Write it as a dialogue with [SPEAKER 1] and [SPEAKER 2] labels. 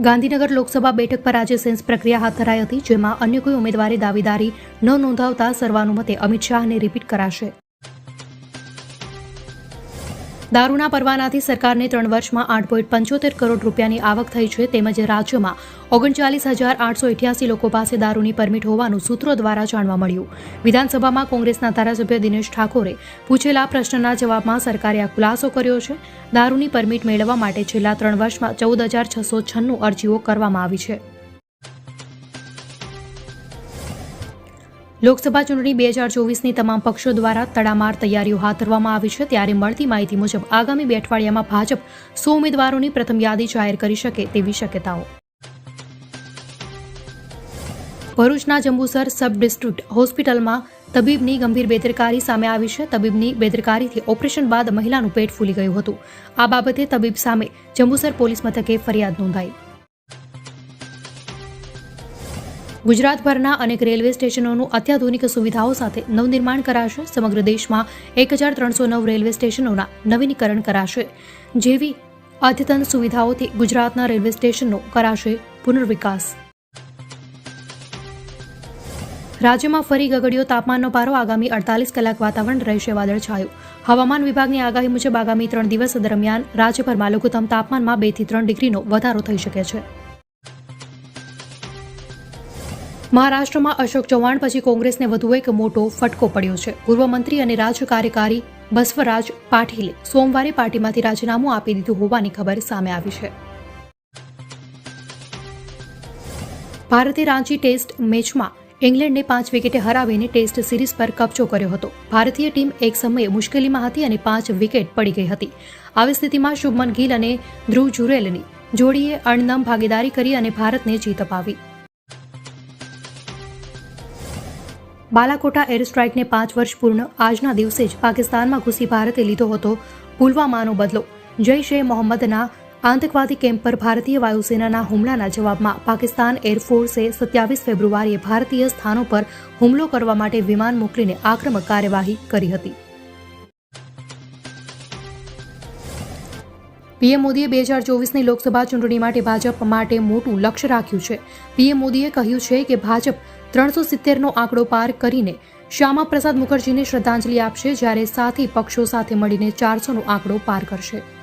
[SPEAKER 1] ગાંધીનગર લોકસભા બેઠક પર આજે સેન્સ પ્રક્રિયા હાથ ધરાઈ હતી, જેમાં અન્ય કોઈ ઉમેદવારે, દાવેદારી ન નોંધાવતા સર્વાનુમતે અમિત શાહને રિપીટ કરાશે. દારૂના પરવાનાથી સરકારને ત્રણ વર્ષમાં આઠ પોઈન્ટ પંચોતેર કરોડ રૂપિયાની આવક થઈ છે તેમજ રાજ્યમાં ઓગણચાલીસ હજાર આઠસો અઠ્યાસી લોકો પાસે દારૂની પરમિટ હોવાનું સૂત્રો દ્વારા જાણવા મળ્યું. વિધાનસભામાં કોંગ્રેસના ધારાસભ્ય દિનેશ ઠાકોરે પૂછેલા પ્રશ્નના જવાબમાં સરકારે આ ખુલાસો કર્યો છે. દારૂની પરમિટ મેળવવા માટે છેલ્લા ત્રણ વર્ષમાં ચૌદ હજાર છસો છન્નું અરજીઓ કરવામાં આવી છે. લોકસભા ચૂંટણી બે હજાર ચોવીસની તમામ પક્ષો દ્વારા તડામાર તૈયારીઓ હાથ ધરવામાં આવી છે. ત્યારે મળતી માહિતી મુજબ આગામી બે અઠવાડિયામાં ભાજપ સો ઉમેદવારોની પ્રથમ યાદી જાહેર કરી શકે તેવી શક્યતાઓ. ભરૂચના જંબુસર સબ ડિસ્ટ્રિક્ટ હોસ્પિટલમાં તબીબની ગંભીર બેદરકારી સામે આવી છે. તબીબની બેદરકારીથી ઓપરેશન બાદ મહિલાનું પેટ ફૂલી ગયું હતું. આ બાબતે તબીબ સામે જંબુસર પોલીસ મથકે ફરિયાદ નોંધાઈ. ગુજરાતભરના અનેક રેલવે સ્ટેશનોનું અત્યાધુનિક સુવિધાઓ સાથે નવનિર્માણ કરાશે. સમગ્ર દેશમાં એક હજાર ત્રણસો નવ રેલવે સ્ટેશનોના નવીનીકરણ કરાશે. જેવી અદ્યતન સુવિધાઓથી ગુજરાતના રેલવે સ્ટેશનનો કરાશે પુનર્વિકાસ. રાજ્યમાં ફરી ગગડ્યો તાપમાનનો પારો આગામી અડતાલીસ કલાક વાતાવરણ રહેશે વાદળછાયું. હવામાન વિભાગની આગાહી મુજબ આગામી ત્રણ દિવસ દરમિયાન રાજ્યભરમાં લઘુત્તમ તાપમાનમાં બેથી ત્રણ ડિગ્રીનો વધારો થઈ શકે છે. મહારાષ્ટ્રમાં અશોક ચૌહાણ પછી કોંગ્રેસને વધુ એક મોટો ફટકો પડ્યો છે. પૂર્વ મંત્રી અને રાજ્ય કાર્યકારી બસવરાજ પાટીલે સોમવારે પાર્ટીમાંથી રાજીનામું આપી દીધું હોવાની ખબર સામે આવી છે. ભારતે રાંચી ટેસ્ટ મેચમાં ઇંગ્લેન્ડને પાંચ વિકેટે હરાવીને ટેસ્ટ સિરીઝ પર કબજો કર્યો હતો. ભારતીય ટીમ એક સમયે મુશ્કેલીમાં હતી અને પાંચ વિકેટ પડી ગઈ હતી. આવી સ્થિતિમાં શુભમન ગિલ અને ધ્રુવ જુરેલની જોડીએ અણનમ ભાગીદારી કરી અને ભારતને જીત અપાવી. બાલાકોટા એર સ્ટ્રાઇકને પાંચ વર્ષ પૂર્ણ આજના દિવસે જ પાકિસ્તાનમાં ઘૂસી ભારતે લીધો હતો પુલવામાનો બદલો. જૈશ એ મોહમ્મદના આતંકવાદી કેમ્પ પર ભારતીય વાયુસેનાના હુમલાના જવાબમાં પાકિસ્તાન એરફોર્સે સત્યાવીસ ફેબ્રુઆરીએ ભારતીય સ્થાનો પર હુમલો કરવા માટે વિમાન મોકલીને આક્રમક કાર્યવાહી કરી હતી. પીએમ મોદીએ બે હજાર ચોવીસની લોકસભા ચૂંટણી માટે ભાજપ માટે મોટું લક્ષ્ય રાખ્યું છે. પીએમ મોદીએ કહ્યું છે કે ભાજપ ત્રણસો સિત્તેરનો આંકડો પાર કરીને શ્યામા પ્રસાદ મુખર્જીને શ્રદ્ધાંજલિ આપશે જ્યારે સાથી પક્ષો સાથે મળીને ચારસોનો આંકડો પાર કરશે.